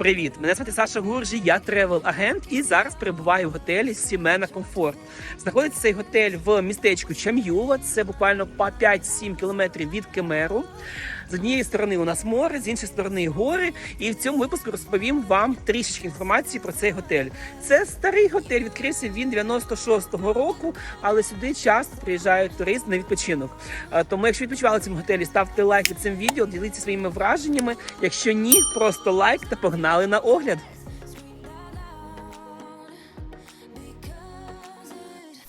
Привіт! Мене звати Саша Гуржі, я тревел-агент і зараз перебуваю в готелі Сімена Комфорт. Знаходиться цей готель в містечку Чам'юла. Це буквально по 5-7 кілометрів від Кемеру. З однієї сторони у нас море, з іншої сторони гори. І в цьому випуску розповім вам трішечки інформації про цей готель. Це старий готель, відкрився він 96-го року, але сюди часто приїжджають туристи на відпочинок. Е, Тому, якщо відпочивали в цьому готелі, ставте лайк під цим відео, діліться своїми враженнями. Якщо ні, просто лайк та погнали на огляд.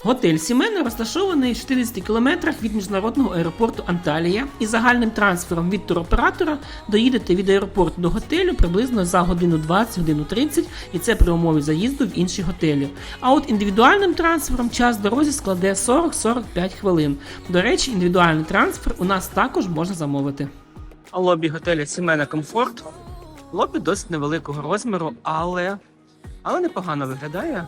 Готель Сімена розташований в 60 кілометрах від міжнародного аеропорту Анталія і загальним трансфером від туроператора доїдете від аеропорту до готелю приблизно за годину 20, годину 30, і це при умові заїзду в інші готелі. А от індивідуальним трансфером час дорозі складе 40-45 хвилин. До речі, індивідуальний трансфер у нас також можна замовити. Лобі готеля Сімена Комфорт. Лобі досить невеликого розміру, але, але непогано виглядає.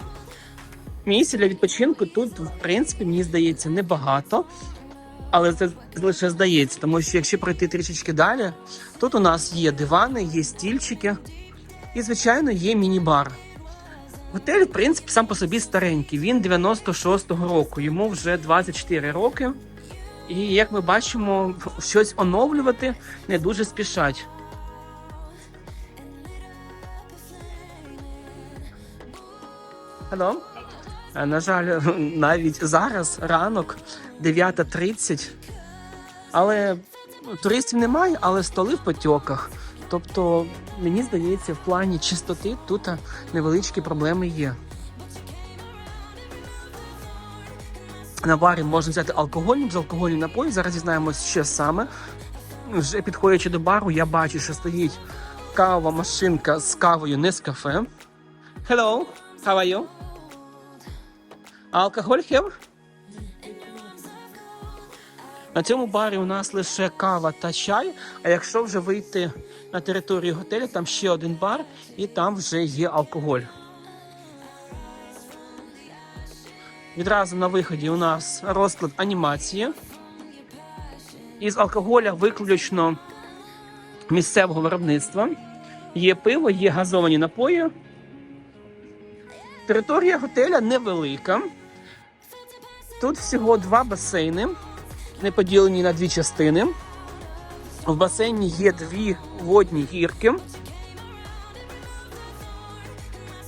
Місця для відпочинку тут, в принципі, мені здається, небагато. Але це лише здається, тому що якщо пройти трішечки далі, тут у нас є дивани, є стільчики і, звичайно, є міні-бар. Готель, в принципі, сам по собі старенький. Він 96-го року, йому вже 24 роки. І як ми бачимо, щось оновлювати не дуже спішать. Hello? Е, На жаль, навіть зараз ранок 9.30, але ну, туристів немає, але столи в потьоках. Тобто, мені здається, в плані чистоти тут невеличкі проблеми є. На барі можна взяти алкогольні, безалкогольні напої. Зараз дізнаємось, що саме. Вже підходячи до бару, я бачу, що стоїть кавова машинка з кавою не з кафе. Hello, how are you? А алкоголь хев? На цьому барі у нас лише кава та чай. А якщо вже вийти на територію готелю, там ще один бар, і там вже є алкоголь. Відразу на виході у нас розклад анімації. Із алкоголя виключно місцевого виробництва. Є пиво, є газовані напої. Територія готеля невелика. Тут всього два басейни, не поділені на дві частини. В басейні є дві водні гірки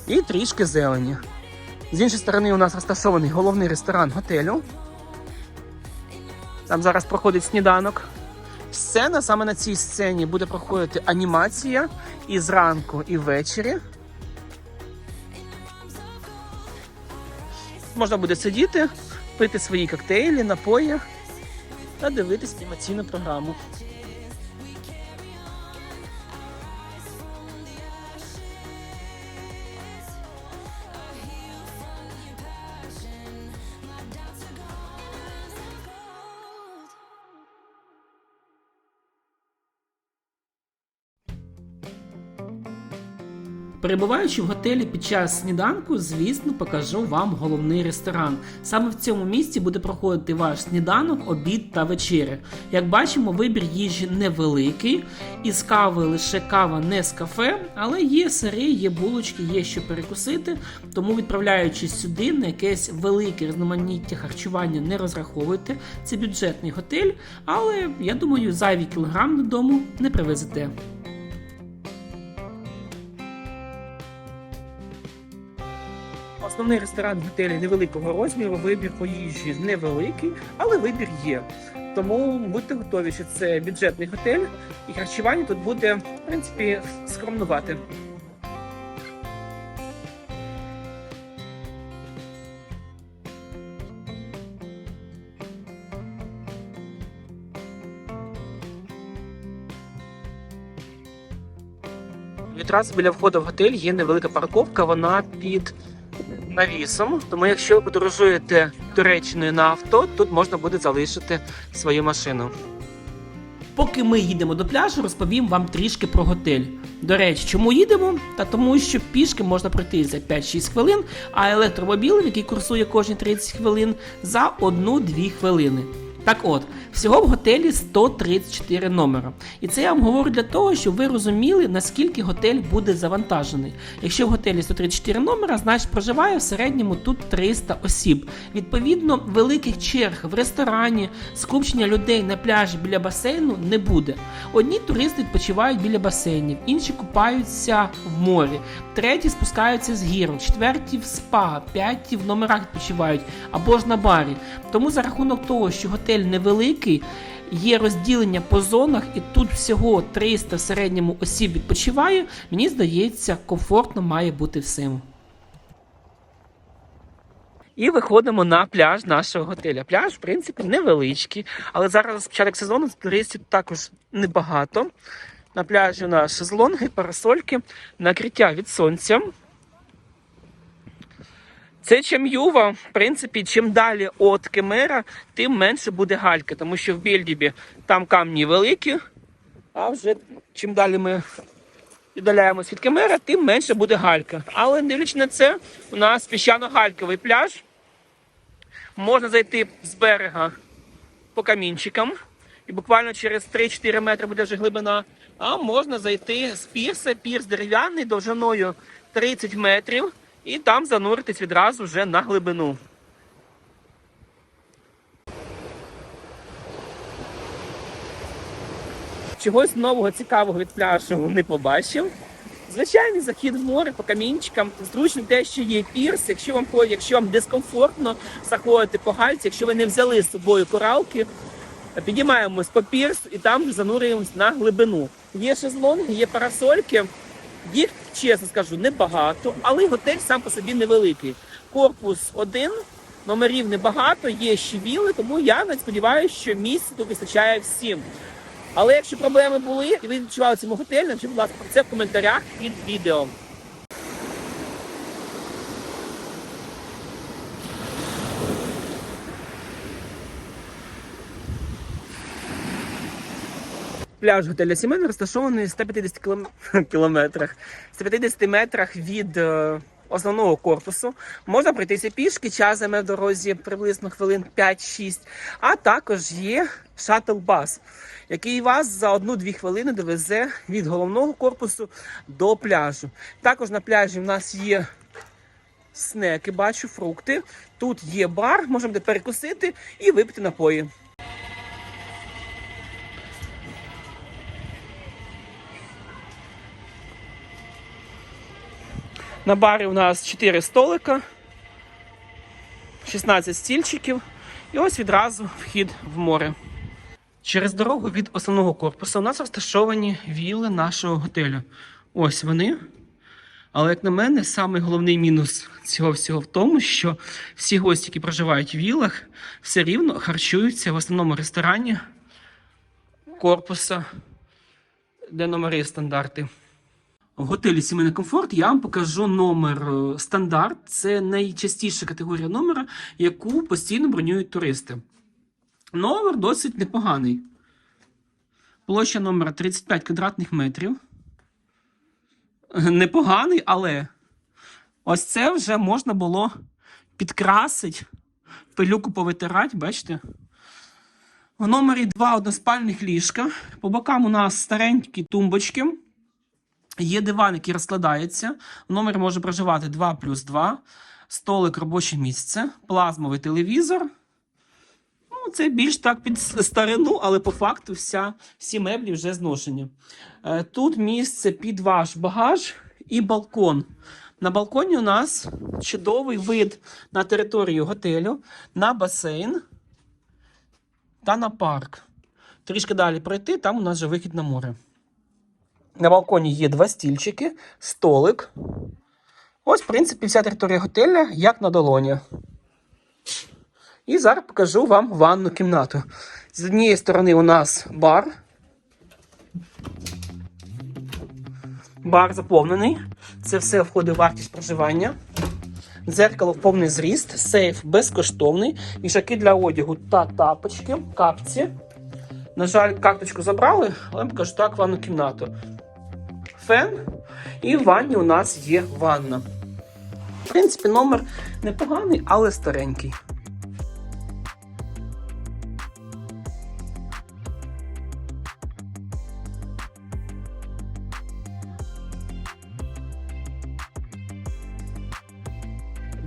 і трішки зелені. З іншої сторони, у нас розташований головний ресторан готелю. Там зараз проходить сніданок. Сцена саме на цій сцені буде проходити анімація і зранку, і ввечері. Можна буде сидіти, пити свої коктейлі, напої та дивитись анімаційну програму. Перебуваючи в готелі під час сніданку, звісно, покажу вам головний ресторан. Саме в цьому місці буде проходити ваш сніданок, обід та вечеря. Як бачимо, вибір їжі невеликий. Із кави лише кава не з кафе, але є сири, є булочки, є що перекусити. Тому, відправляючись сюди на якесь велике різноманіття харчування, не розраховуйте. Це бюджетний готель, але я думаю, зайві кілограм додому не привезете. Основний ресторан готелі невеликого розміру, вибір по їжі невеликий, але вибір є. Тому будьте готові, що це бюджетний готель, і харчування тут буде, в принципі, скромнувати. Відразу біля входу в готель є невелика парковка, вона під навісом. Тому якщо ви подорожуєте Туреччиною на авто, тут можна буде залишити свою машину. Поки ми їдемо до пляжу, розповім вам трішки про готель. До речі, чому їдемо? Та тому, що пішки можна пройти за 5-6 хвилин, а електромобілем, який курсує кожні 30 хвилин, за 1-2 хвилини. Так от, всього в готелі 134 номера. І це я вам говорю для того, щоб ви розуміли, наскільки готель буде завантажений. Якщо в готелі 134 номера, значить проживає в середньому тут 300 осіб. Відповідно, великих черг в ресторані, скупчення людей на пляжі біля басейну не буде. Одні туристи відпочивають біля басейнів, інші купаються в морі, треті спускаються з гірок, четверті в спа, п'яті в номерах відпочивають або ж на барі. Тому за рахунок того, що готель невеликий, є розділення по зонах, і тут всього 300 в середньому осіб відпочиває, мені здається, комфортно має бути всім. І виходимо на пляж нашого готеля. Пляж, в принципі, невеличкий, але зараз початок сезону туристів також небагато. На пляжі у нас шезлонги, парасольки, накриття від сонця. Це Чем'юва, в принципі, чим далі від Кемера, тим менше буде гальки, тому що в Бельдібі там камні великі, а вже чим далі ми віддаляємось від Кемера, тим менше буде галька. Але дивлячись на це, у нас піщано-гальковий пляж. Можна зайти з берега по камінчикам, і буквально через 3-4 метри буде вже глибина. А можна зайти з пірса, пірс дерев'яний довжиною 30 метрів, і там зануритись відразу вже на глибину. Чогось нового цікавого від пляжу не побачив. Звичайний захід в море по камінчикам. Зручно те, що є пірс. Якщо вам якщо вам дискомфортно заходити по гальці, якщо ви не взяли з собою коралки, підіймаємось по пірсу і там занурюємось на глибину. Є шезлонги, є парасольки. Їх, чесно скажу, небагато, але готель сам по собі невеликий. Корпус один, номерів небагато, є ще віли, тому я навіть сподіваюся, що місць тут вистачає всім. Але якщо проблеми були і ви відчували цьому готелі, напишіть, будь ласка, про це в коментарях під відео. Пляж готеля Сімен розташований в 150 кілом... кілометрах, 150 метрах від е, основного корпусу. Можна пройтися пішки, час займе в дорозі приблизно хвилин 5-6. А також є шатл-бас, який вас за 1-2 хвилини довезе від головного корпусу до пляжу. Також на пляжі в нас є снеки, бачу, фрукти. Тут є бар, можемо перекусити і випити напої. На барі у нас 4 столика, 16 стільчиків і ось відразу вхід в море. Через дорогу від основного корпусу у нас розташовані вілли нашого готелю. Ось вони. Але, як на мене, самий головний мінус цього всього в тому, що всі гості, які проживають в віллах, все рівно харчуються в основному ресторані корпуса, де номери стандарти. В готелі Сімейний комфорт я вам покажу номер е, стандарт. Це найчастіша категорія номера, яку постійно бронюють туристи. Номер досить непоганий. Площа номера 35 квадратних метрів. Непоганий, але ось це вже можна було підкрасити, пилюку повитирати, бачите? В номері два односпальних ліжка. По бокам у нас старенькі тумбочки. Є диван, який розкладається. В номері може проживати 2 плюс 2, столик, робоче місце, плазмовий телевізор. Ну, це більш так під старину, але по факту вся, всі меблі вже зношені. Е, Тут місце під ваш багаж і балкон. На балконі у нас чудовий вид на територію готелю, на басейн та на парк. Трішки далі пройти, там у нас вже вихід на море. На балконі є два стільчики, столик. Ось, в принципі, вся територія готеля як на долоні. І зараз покажу вам ванну кімнату. З однієї сторони у нас бар. Бар заповнений. Це все входить в вартість проживання. Дзеркало в повний зріст, сейф безкоштовний, вішаки для одягу та тапочки, капці. На жаль, карточку забрали, але покажу так ванну кімнату фен. І в ванні у нас є ванна. В принципі, номер непоганий, але старенький.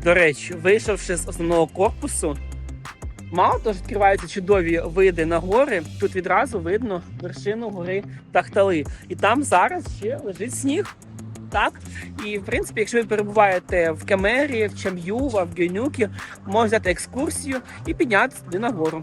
До речі, вийшовши з основного корпусу мало того, відкриваються чудові види на гори, тут відразу видно вершину гори Тахтали. І там зараз ще лежить сніг. Так, і в принципі, якщо ви перебуваєте в Кемері, в Чам'юва, в Гюнюкі, можна взяти екскурсію і піднятися на гору.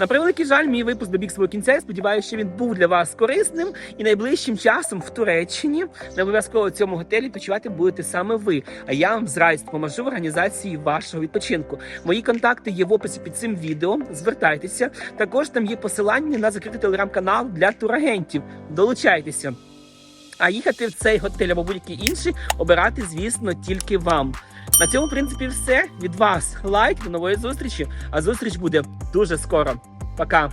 На превеликий жаль, мій випуск добіг свого кінця. Я Сподіваюся, що він був для вас корисним і найближчим часом в Туреччині не обов'язково в цьому готелі почувати будете саме ви. А я вам з радістю допоможу в організації вашого відпочинку. Мої контакти є в описі під цим відео. Звертайтеся. Також там є посилання на закритий телеграм-канал для турагентів. Долучайтеся. А їхати в цей готель або будь-який інший обирати, звісно, тільки вам. На цьому, в принципі, все. Від вас лайк, до нової зустрічі. А зустріч буде дуже скоро. Пока.